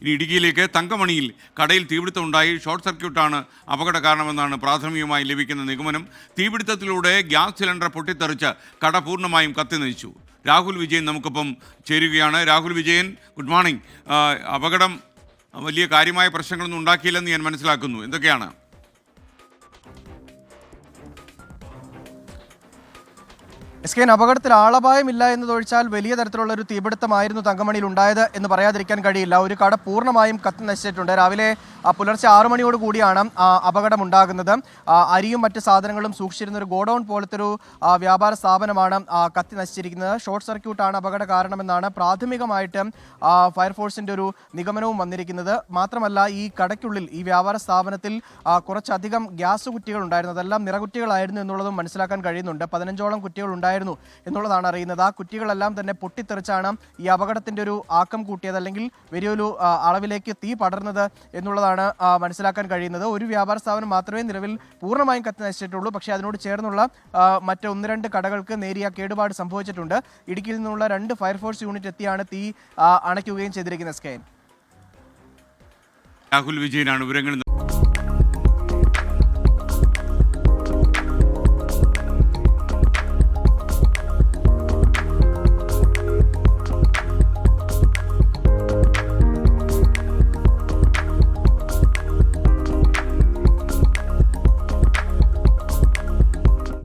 ഇനി ഇടുക്കിയിലേക്ക് തങ്കമണിയിൽ കടയിൽ തീപിടുത്തം ഉണ്ടായി. ഷോർട്ട് സർക്യൂട്ടാണ് അപകട കാരണമെന്നാണ് പ്രാഥമികമായി ലഭിക്കുന്ന നിഗമനം. തീപിടുത്തത്തിലൂടെ ഗ്യാസ് സിലിണ്ടർ പൊട്ടിത്തെറിച്ച് കട പൂർണമായും കത്തിനയിച്ചു. രാഹുൽ വിജയൻ നമുക്കിപ്പം ചേരുകയാണ്. Rahul Vijayan good morning. അപകടം വലിയ കാര്യമായ പ്രശ്നങ്ങളൊന്നും ഉണ്ടാക്കിയില്ലെന്ന് ഞാൻ മനസ്സിലാക്കുന്നു. എന്തൊക്കെയാണ്? എസ് കെ അപകടത്തിൽ ആളപായമില്ല എന്നതൊഴിച്ചാൽ വലിയ തരത്തിലുള്ള ഒരു തീപിടുത്തമായിരുന്നു തങ്കമണിയിൽ ഉണ്ടായത് എന്ന് പറയാതിരിക്കാൻ കഴിയില്ല. ഒരു കട പൂർണമായും കത്തി നശിച്ചിട്ടുണ്ട്. രാവിലെ പുലർച്ചെ ആറു മണിയോട് കൂടിയാണ് അപകടം ഉണ്ടാകുന്നത് അരിയും മറ്റ് സാധനങ്ങളും സൂക്ഷിച്ചിരുന്ന ഒരു ഗോഡൌൺ പോലത്തെ ഒരു വ്യാപാര സ്ഥാപനമാണ് കത്തി നശിച്ചിരിക്കുന്നത്. ഷോർട്ട് സർക്യൂട്ടാണ് അപകട കാരണമെന്നാണ് പ്രാഥമികമായിട്ട് ഫയർഫോഴ്സിന്റെ ഒരു നിഗമനവും വന്നിരിക്കുന്നത്. മാത്രമല്ല ഈ കടയ്ക്കുള്ളിൽ ഈ വ്യാപാര സ്ഥാപനത്തിൽ കുറച്ചധികം ഗ്യാസ് കുറ്റികൾ ഉണ്ടായിരുന്നു അതെല്ലാം നിറകുറ്റികളായിരുന്നു എന്നുള്ളതും മനസ്സിലാക്കാൻ കഴിയുന്നുണ്ട്. പതിനഞ്ചോളം കുറ്റികൾ ഉണ്ടായിരുന്നു എന്നുള്ളതാണ് അറിയുന്നത്. ആ കുറ്റികളെല്ലാം തന്നെ പൊട്ടിത്തെറിച്ചാണ് ഈ അപകടത്തിന്റെ ഒരു ആക്കം കൂട്ടിയത് അല്ലെങ്കിൽ വലിയൊരു അളവിലേക്ക് തീ പടർന്നത് എന്നുള്ളതാണ് മനസ്സിലാക്കാൻ കഴിയുന്നത്. ഒരു വ്യാപാര സ്ഥാപനം മാത്രമേ നിലവിൽ പൂർണമായും കത്തി നശിച്ചിട്ടുള്ളൂ. പക്ഷേ അതിനോട് ചേർന്നുള്ള മറ്റു ഒന്ന് രണ്ട് കടകൾക്ക് നേരിയ കേടുപാട് സംഭവിച്ചിട്ടുണ്ട്. ഇടുക്കിയിൽ നിന്നുള്ള രണ്ട് ഫയർഫോഴ്സ് യൂണിറ്റ് എത്തിയാണ് തീ അണയ്ക്കുകയും ചെയ്തിരിക്കുന്നത്. സ്കൈൻ. രാഹുൽ വിജയനാണ് വിവരങ്ങൾ